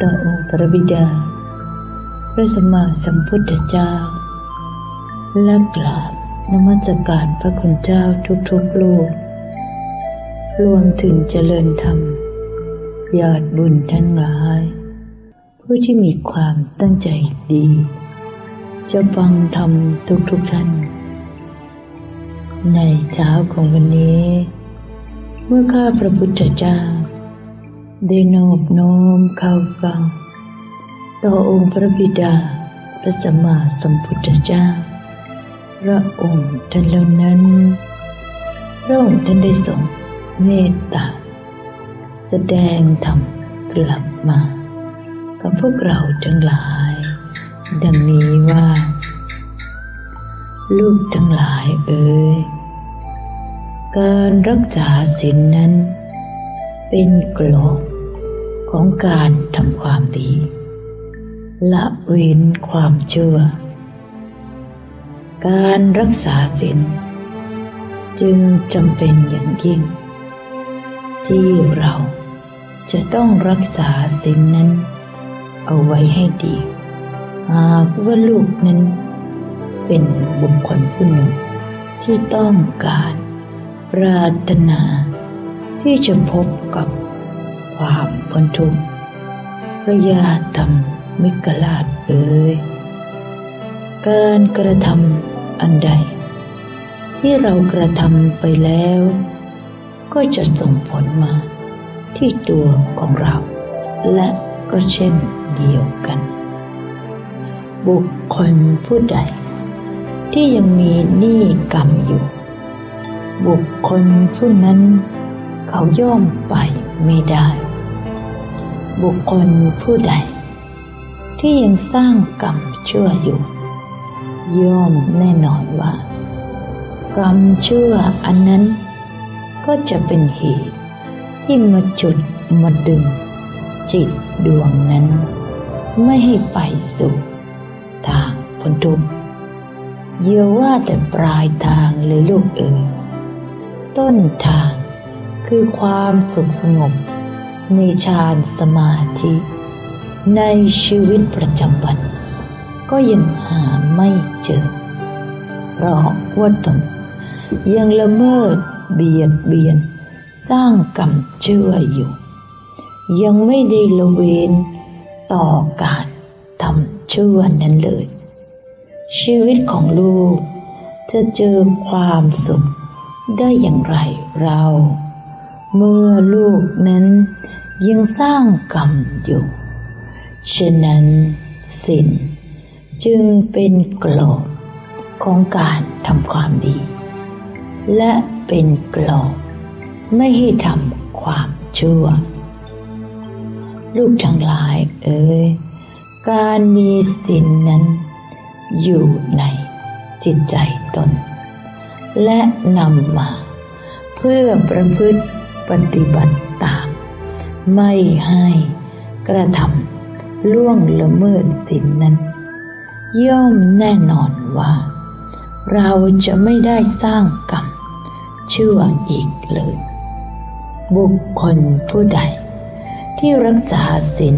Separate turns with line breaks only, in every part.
ต่อองค์พระบิดา พระสัมมาสัมพุทธเจ้า และกราบนมัสการพระคุณเจ้าทุกๆลูกรวมถึงเจริญธรรมญาติบุญทั้งหลาย ผู้ที่มีความตั้งใจดี จะฟังธรรมทุกๆท่าน ในเช้าของวันนี้ เมื่อข้าพระพุทธเจ้า ได้นอบน้อมเข้าฟัง ต่อองค์พระบิดา พระสัมมาสัมพุทธเจ้า พระองค์ท่านเหล่านั้น พระองค์ท่านได้ทรงเมตตา แสดงธรรมกลับมา กับพวกเราทั้งหลาย ดังนี้ว่า ลูกทั้งหลายเอ๋ยการรักษาศีลนนั้น เป็นกลอบ ของการทำความดี ละเว้นความเชื่อ การรักษาศีลจึงจำเป็นอย่างยิ่ง ที่เราจะต้องรักษาศีลนนั้น เอาไว้ให้ดี หากว่าลูกนั้น เป็นบุคคลผู้หนึ่งที่ต้องการ ปรารถนาที่จะพบกับ ความพ้นทุกข์พระยาธรรมมิกลาดเอ่ยการกระทำอันใด ที่เรากระทำไปแล้ว ก็จะส่งผลมา ที่ตัวของเรา และก็เช่นเดียวกัน บุคคลผู้ใด ที่ยังมีหนี้กรรมอยู่ บุคคลผู้นั้นเขาย่อมไปไม่ได้ บุคคลผู้ใด ที่ยังสร้างกรรมชั่วอยู่ ย่อมแน่นอนว่า กรรมชั่วอันนั้น ก็จะเป็นเหตุที่มาจุดมาดึง จิตดวงนั้น ไม่ให้ไปสู่ทางพ้นทุกข์เยาว่าแต่ปลายทางเลยลูกเอ๋ยต้นทางคือความสุขสงบ ในฌานสมาธิ ในชีวิตประจำวัน ก็ยังหาไม่เจอ เพราะว่าตนยังละเมิดเบียดเบียน สร้างกรรมเชื่ออยู่ ยังไม่ได้ละเวนต่อการทำเชื่อนั้นเลย ชีวิตของลูกจะเจอความสุขได้อย่างไรเรา เมื่อลูกนั้นยังสร้างกรรมอยู่ ฉะนั้นสินจึงเป็นกรอบของการทำความดี และเป็นกรอบไม่ให้ทำความชั่ว ลูกทั้งหลายเอ่ยการมีสินนั้น อยู่ในจิตใจตน และนำมา เพื่อประพฤติ ปฏิบัติตาม ไม่ให้กระทำล่วงละเมิดสินนั้น ย่อมแน่นอนว่า เราจะไม่ได้สร้างกรรมชั่วอีกเลย บุคคลผู้ใด ที่รักษาศีล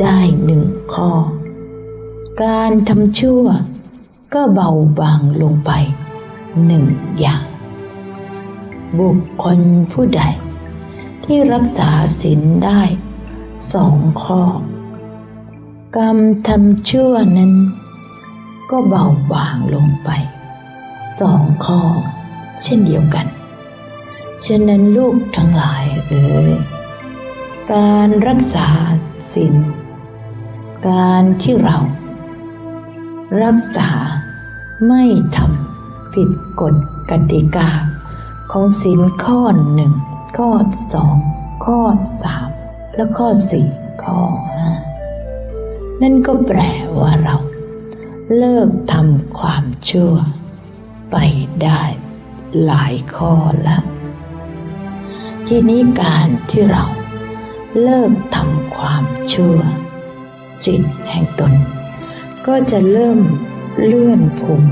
ได้หนึ่งข้อ การทำชั่วก็เบาบางลงไปหนึ่งอย่าง บุคคลผู้ใด ที่รักษาศีลได้สองข้อ กรรมทำชั่วนั้น ก็เบาบางลงไปสองข้อ เช่นเดียวกัน ฉะนั้นลูกทั้งหลายเอ๋ยการรักษาศีลการที่เรา รักษาไม่ทำผิดกฎกติกา ของศีลข้อหนึ่งข้อสองข้อสามและข้อสี่ข้อห้านั่นก็แปลว่าเรา เลิกทำความชั่ว ไปได้หลายข้อแล้ว ทีนี้การที่เราเลิกทำความชั่ว จิตแห่งตน ก็จะเริ่มเลื่อนภูมิ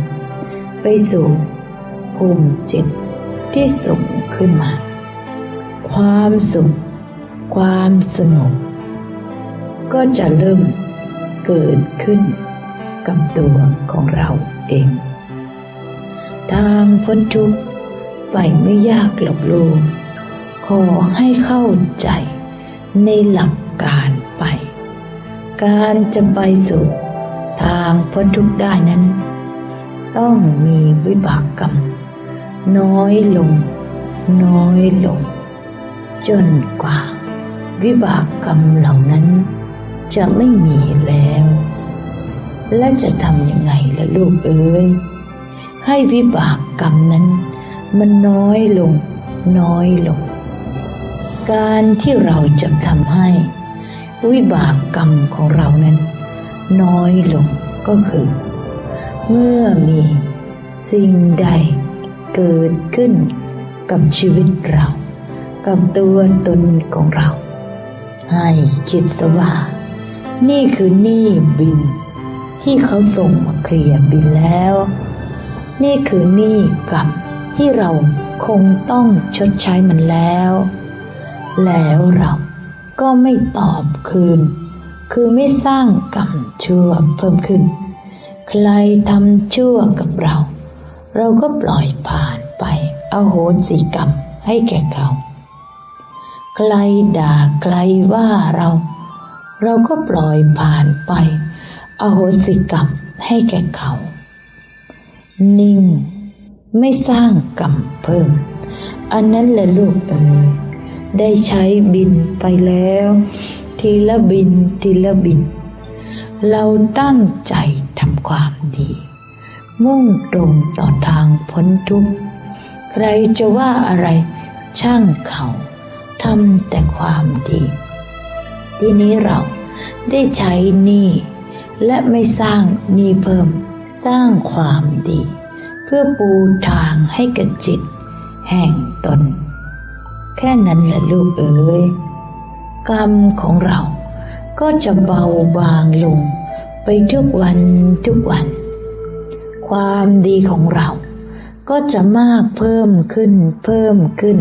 ไปสู่ภูมิจิต ที่สูงขึ้นมา ความสุข ความสงบก็จะเริ่มเกิดขึ้นกับตัวของเราเอง ทางพ้นทุกข์ไปไม่ยากหรอกลูกขอให้เข้าใจในหลักการไป การจะไปสู่ทางพ้นทุกข์ได้นั้น ต้องมีวิบากกรรม น้อยลง น้อยลง จนกว่า วิบากกรรมเหล่านั้น จะไม่มีแล้ว และจะทำยังไงล่ะลูกเอ๋ยให้วิบากกรรมนั้น มันน้อยลง น้อยลง การที่เราจะทำให้ วิบากกรรมของเรานั้น น้อยลงก็คือ เมื่อมีสิ่งใด เกิดขึ้นกับชีวิตเรา กับตัวตนของเรา ให้คิดสว่า นี่คือหนี้บิน ที่เขาส่งมาเคลียร์บินแล้ว นี่คือหนี้กรรมที่เราคงต้องชดใช้มันแล้ว แล้วเราก็ไม่ตอบคืน คือไม่สร้างกรรมชั่วเพิ่มขึ้น ใครทำชั่วกับเรา เราก็ปล่อยผ่านไปอโหสิกรรมให้แก่เขาใครด่าใครว่าเรา เราก็ปล่อยผ่านไป อโหสิกรรมให้แก่เขา นิ่ง ไม่สร้างกรรมเพิ่ม อันนั้นแหละลูกเอ๋ยได้ใช้บินไปแล้ว ทีละบินทีละบิน เราตั้งใจทำความดี มุ่งตรงต่อทางพ้นทุกข์ ใครจะว่าอะไรช่างเขาทำแต่ความดี ทีนี้เราได้ใช้หนี้และไม่สร้างหนี้เพิ่ม สร้างความดี เพื่อปูทางให้กับจิต แห่งตน แค่นั้นแหละลูกเอ๋ยกรรมของเราก็จะเบาบางลงไปทุกวันทุกวัน ความดีของเรา ก็จะมากเพิ่มขึ้นเพิ่มขึ้น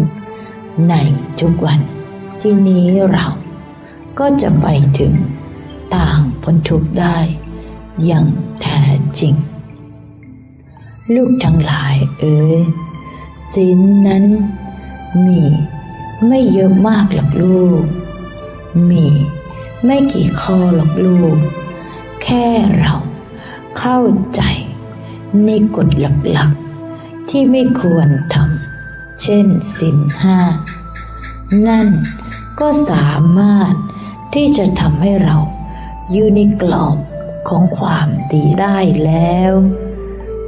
ในทุกวัน ที่นี้เราก็จะไปถึงต่างพ้นทุกข์ได้ อย่างแท้จริง ลูกทั้งหลายเอ๋ยสินนั้นมีไม่เยอะมากหรอกลูก มีไม่กี่ข้อหรอกลูก แค่เราเข้าใจ ในกฎหลักๆ ที่ไม่ควรทำ เช่นสินห้า นั่นก็สามารถที่จะทำให้เราอยู่ในกรอบของความดีได้แล้ว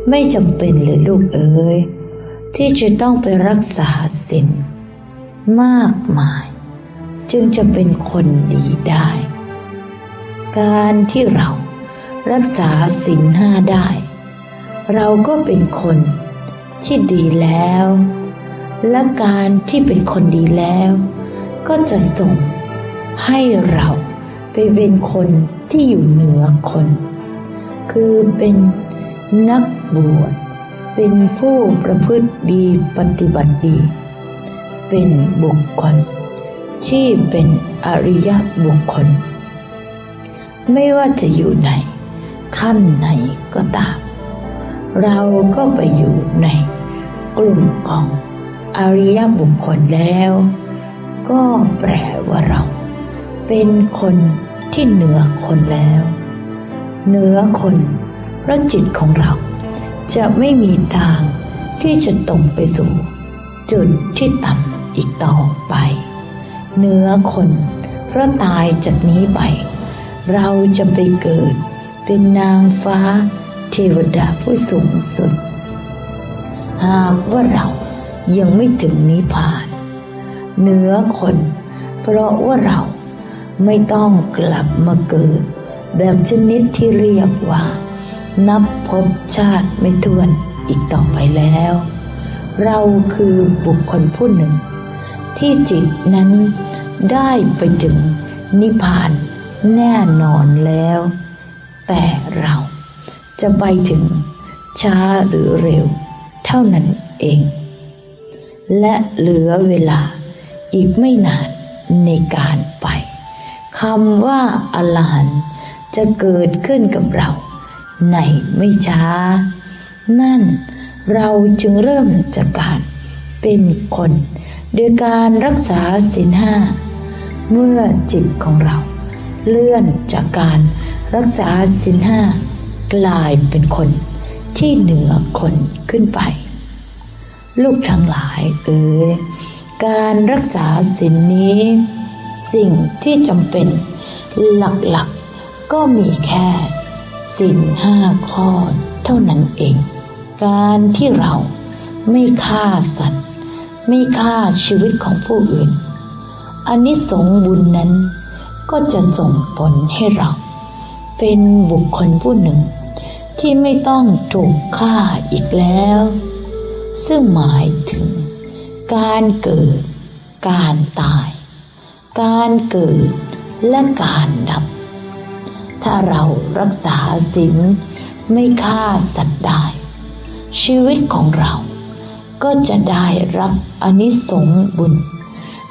ไม่จำเป็นเลยลูกเอ๋ยที่จะต้องไปรักษาสินมากมาย จึงจะเป็นคนดีได้ การที่เรารักษาสินห้าได้ เราก็เป็นคนที่ดีแล้ว และการที่เป็นคนดีแล้ว ก็จะส่งให้เราไปเป็นคนที่อยู่เหนือคน คือเป็นนักบวช เป็นผู้ประพฤติดีปฏิบัติดี เป็นบุคคล ที่เป็นอริยบุคคล ไม่ว่าจะอยู่ในขั้นไหนก็ตาม เราก็ไปอยู่ในกลุ่มของอริยบุคคลแล้ว ก็แปลว่าเรา เป็นคนที่เหนือคนแล้ว เหนือคนเพราะจิตของเรา จะไม่มีทางที่จะตรงไปสู่ จุดที่ต่ำอีกต่อไป เหนือคนเพราะตายจากนี้ไป เราจะไปเกิดเป็นนางฟ้า เทวดาผู้สูงสุด หากว่าเรายังไม่ถึงนิพพานเหนือคน เพราะว่าเราไม่ต้องกลับมาเกิด แบบชนิดที่เรียกว่า นับพบชาติไม่ถ้วนอีกต่อไปแล้ว เราคือบุคคลผู้หนึ่ง ที่จิตนั้นได้ไปถึงนิพพานแน่นอนแล้ว แต่เรา จะไปถึงช้าหรือเร็ว เท่านั้นเอง และเหลือเวลาอีกไม่นานในการไปคำว่าอรหันจะเกิดขึ้นกับเรา ในไม่ช้า นั่นเราจึงเริ่มจากการเป็นคน โดยการรักษาศีลห้า เมื่อจิตของเรา เลื่อนจากการรักษาศีลห้า กลายเป็นคนที่เหนือคนขึ้นไป ลูกทั้งหลายเอ๋ยการรักษาศีลนี้ สิ่งที่จำเป็นหลักๆก็มีแค่ศีลห้าข้อเท่านั้นเอง การที่เราไม่ฆ่าสัตว์ ไม่ฆ่าชีวิตของผู้อื่นอันนี้สงบุญนั้นก็จะส่งผลให้เรา เป็นบุคคลผู้หนึ่ง ที่ไม่ต้องถูกฆ่าอีกแล้ว ซึ่งหมายถึง การเกิด การตาย การเกิดและการดับ ถ้าเรารักษาศีลไม่ฆ่าสัตว์ได้ ชีวิตของเราก็จะได้รับอนิสงส์บุญ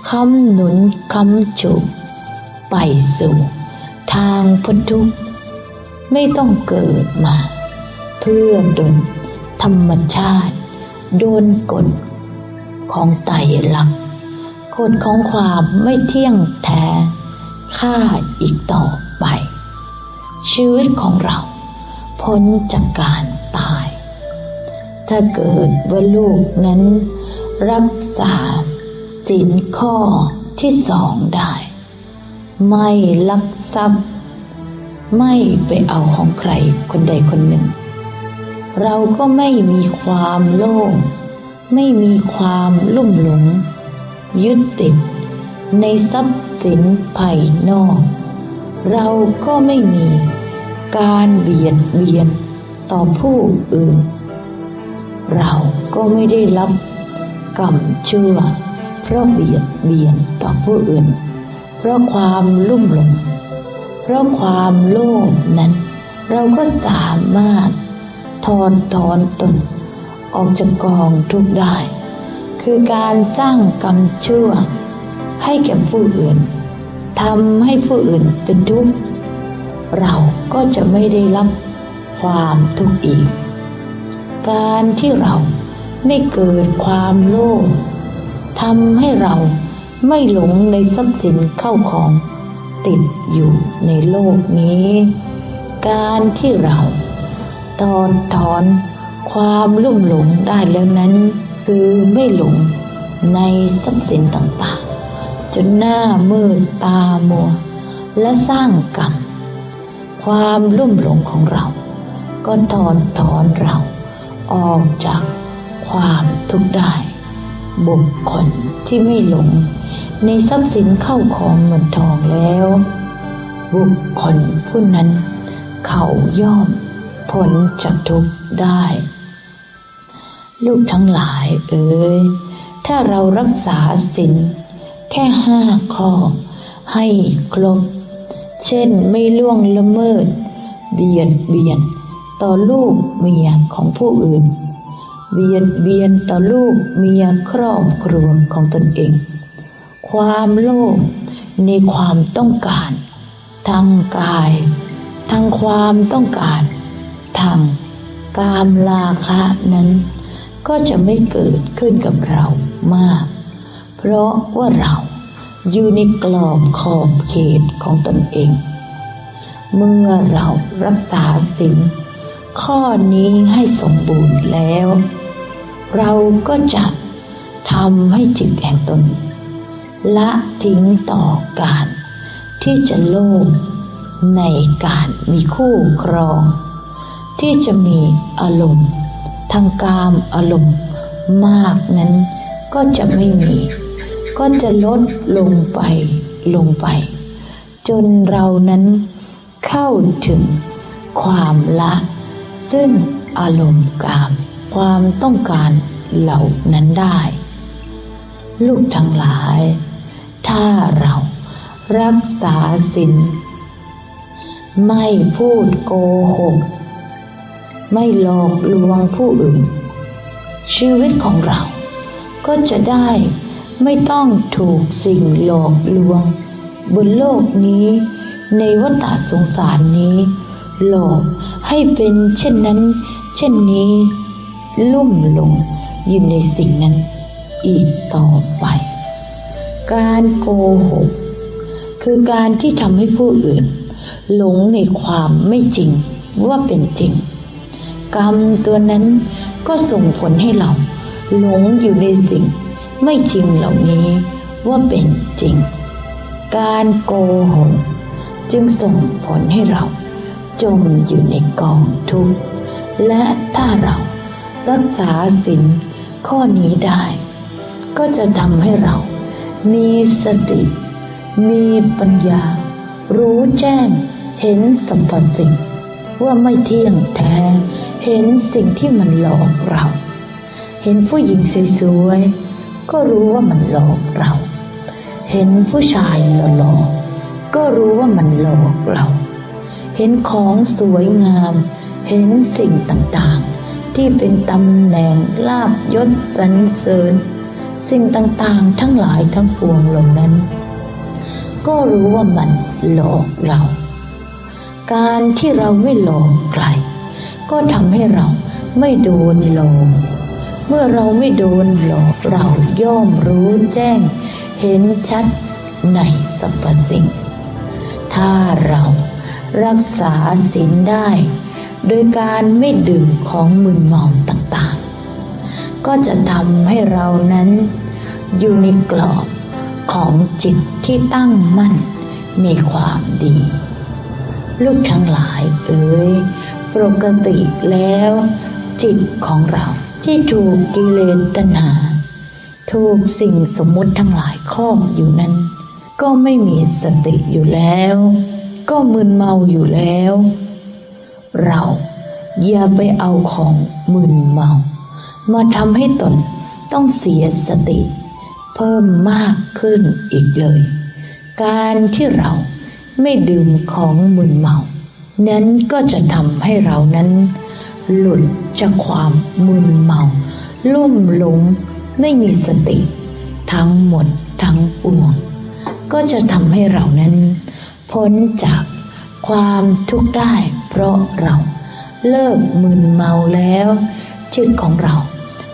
คำหนุนคำจูบไปสู่ทางพ้นทุกข์ ไม่ต้องเกิดมา เพื่อดนธรรมชาติ โดนกฎของไตรลักษณ์กฎของความไม่เที่ยงแท้ค่าอีกต่อไป ชีวิตของเรา พ้นจากการตาย ถ้าเกิดว่าลูกนั้น รักษาสินข้อที่สองได้ ไม่ลักทรัพย์ ไม่ไปเอาของใครคนใดคนหนึ่ง เราก็ไม่มีความโลภไม่มีความลุ่มหลง ยึดติด ในทรัพย์สินภายนอก เราก็ไม่มีการเบียดเบียนต่อผู้อื่น เราก็ไม่ได้รับกรรมชั่วเพราะเบียดเบียนต่อผู้อื่น เพราะความลุ่มหลง เพราะความโลภนั้น เราก็สามารถถอนถอนตน ออกจากกองทุกได้ คือการสร้างกรรมชั่ว ให้แก่ผู้อื่นทำให้ผู้อื่นเป็นทุกข์เราก็จะไม่ได้รับความทุกข์อีก การที่เราไม่เกิดความโลภทำให้เราไม่หลงในทรัพย์สินเข้าของ ติดอยู่ในโลกนี้ การที่เราตอนถอนความลุ่มหลงได้แล้วนั้น คือไม่หลงในทรัพย์สินต่างๆ จนหน้ามืดตามัว และสร้างกรรม ความลุ่มหลงของเรา ก็ถอนถอนเราออกจากความทุกข์ได้ บุคคลที่ไม่หลง ในทรัพย์สินเข้าของเงินทองแล้ว บุคคลผู้นั้น เขาย่อมพ้นจากทุกข์ได้ ลูกทั้งหลายเอ๋ยถ้าเรารักษาสินแค่ห้าข้อ ให้ครบเช่นไม่ล่วงละเมิด เบียดเบียน ต่อลูกเมียของผู้อื่น เบียดเบียนต่อลูกเมียครอบครัวของตนเอง ความโลภในความต้องการทางกายทางความต้องการทางกามลาคะนั้น ก็จะไม่เกิดขึ้นกับเรามาก เพราะว่าเราอยู่ในกรอบขอบเขตของตนเอง เมื่อเรารักษาสิ่งข้อนี้ให้สมบูรณ์แล้ว เราก็จะทำให้จิตแห่งตน ละทิ้งต่อการ ที่จะโลภในการมีคู่ครอง ที่จะมีอารมณ์ทางกามอารมณ์มากนั้นก็จะไม่มี ก็จะลดลงไปลงไป จนเรานั้นเข้าถึงความละ ซึ่งอารมณ์กาม ความต้องการเหล่านั้นได้ ลูกทั้งหลาย ถ้าเรารักษาศีลไม่พูดโกหก ไม่หลอกลวงผู้อื่น ชีวิตของเราก็จะได้ไม่ต้องถูกสิ่งหลอกลวง บนโลกนี้ในวัฏสงสารนี้ หลอกให้เป็นเช่นนั้น เช่นนี้ ลุ่มหลงอยู่ในสิ่งนั้นอีกต่อไป การโกหก คือการที่ทำให้ผู้อื่น หลงในความไม่จริงว่าเป็นจริง กรรมตัวนั้นก็ส่งผลให้เรา หลงอยู่ในสิ่ง ไม่จริงเหล่านี้ว่าเป็นจริง การโกหกจึงส่งผลให้เรา จมอยู่ในกองทุกข์และถ้าเรารักษาศีลข้อนี้ได้ ก็จะทำให้เรา มีสติ มีปัญญา รู้แจ้ง เห็นสัมผัสสิ่ง ว่าไม่เที่ยงแท้ เห็นสิ่งที่มันหลอกเรา เห็นผู้หญิงสวยๆ ก็รู้ว่ามันหลอกเรา เห็นผู้ชายหล่อๆ ก็รู้ว่ามันหลอกเรา เห็นของสวยงาม เห็นสิ่งต่างๆ ที่เป็นตำแหน่งลาบยศสรรเสริญ สิ่งต่างๆ ทั้งหลายทั้งปวงเหล่านั้น ก็รู้ว่ามันหลอกเรา การที่เราไม่หลอกใคร ก็ทำให้เราไม่โดนหลอกเมื่อเราไม่โดนหลอกเราย่อมรู้แจ้ง เห็นชัดในสรรพสิ่ง ถ้าเรารักษาศีลได้ โดยการไม่ดื่มของมึนเมาต่างๆ ก็จะทำให้เรานั้น อยู่ในกรอบของจิตที่ตั้งมั่นในความดี ลูกทั้งหลายเอ๋ยปกติแล้ว จิตของเราที่ถูกกิเลสตัณหา ถูกสิ่งสมมุติทั้งหลายครอบอยู่นั้น ก็ไม่มีสติอยู่แล้ว ก็มึนเมาอยู่แล้ว เราอย่าไปเอาของมึนเมา มาทำให้ตนต้องเสียสติ เพิ่มมากขึ้นอีกเลย การที่เราไม่ดื่มของมึนเมา นั้นก็จะทำให้เรานั้น หลุดจากความมึนเมา ลุ่มหลงไม่มีสติ ทั้งหมดทั้งปวงก็จะทำให้เรานั้น พ้นจากความทุกข์ได้ เพราะเราเลิกมึนเมาแล้ว จิตของเรา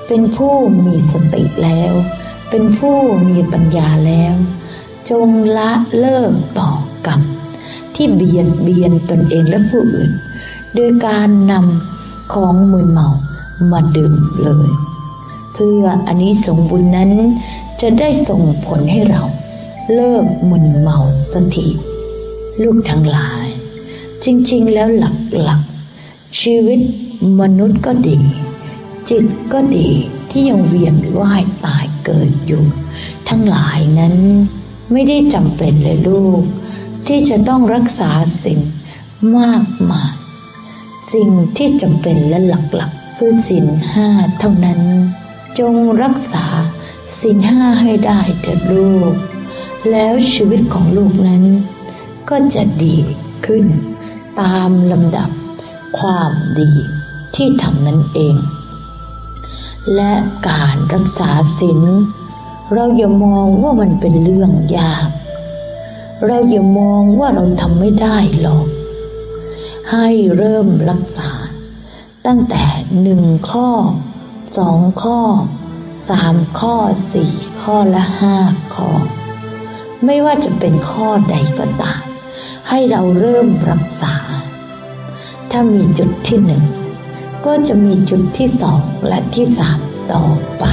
เป็นผู้มีสติแล้ว เป็นผู้มีปัญญาแล้ว จงละเลิกต่อกรรม ที่เบียดเบียนตนเองและผู้อื่น โดยการนำของมึนเมามาดื่มเลย เพื่ออันนี้สงบุญนั้นจะได้ส่งผลให้เรา เลิกมึนเมาสักทีลูกทั้งหลาย จริงๆแล้วหลักๆชีวิตมนุษย์ก็ดี จิตก็ดีที่ยังเวียนว่ายตายเกิดอยู่ ทั้งหลายนั้นไม่ได้จำเป็นเลยลูก ที่จะต้องรักษาสิ่งมากมายสิ่งที่จำเป็นและหลักๆ คือศีลห้าเท่านั้น จงรักษาศีลห้าให้ได้เถิดลูก แล้วชีวิตของลูกนั้น ก็จะดีขึ้น ตามลำดับความดีที่ทำนั่นเอง และการรักษาศีลเราอย่ามองว่ามันเป็นเรื่องยาก เราอย่ามองว่าเราทำไม่ได้หรอก ให้เริ่มรักษา ตั้งแต่หนึ่งข้อสองข้อสามข้อสี่ข้อและห้าข้อ ไม่ว่าจะเป็นข้อใดก็ตามให้เราเริ่มรักษา ถ้ามีจุดที่หนึ่ง ก็จะมีจุดที่สองและที่สามต่อไป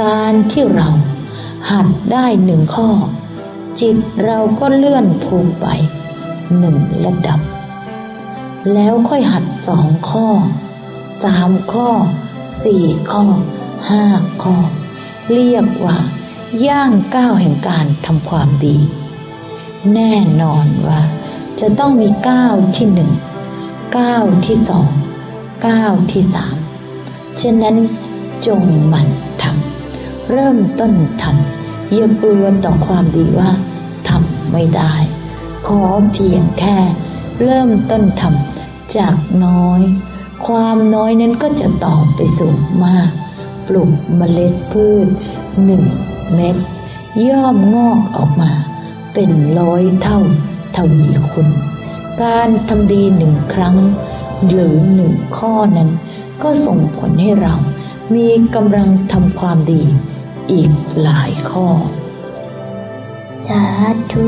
การที่เราหัดได้หนึ่งข้อ จิตเราก็เลื่อนภูมิไปหนึ่งระดับ แล้วค่อยหัดสองข้อสามข้อสี่ข้อห้าข้อ เรียกว่า ย่างก้าวแห่งการทำความดี แน่นอนว่า จะต้องมีก้าวที่หนึ่งก้าวที่สอง ก้าวที่สามฉะนั้นจงหมั่นทำเริ่มต้นทำอย่ากลัวต่อความดีว่าทำไม่ได้ ขอเพียงแค่ เริ่มต้นทำจากน้อย ความน้อยนั้นก็จะต่อไปสู่มาก ปลูกเมล็ดพืชหนึ่งเม็ดย่อมงอกออกมา เป็นร้อยเท่าทวีคุณ การทำดีหนึ่งครั้ง หรือหนึ่งข้อนั้น ก็ส่งผลให้เรามีกำลังทำความดีอีกหลายข้อ
สาธุ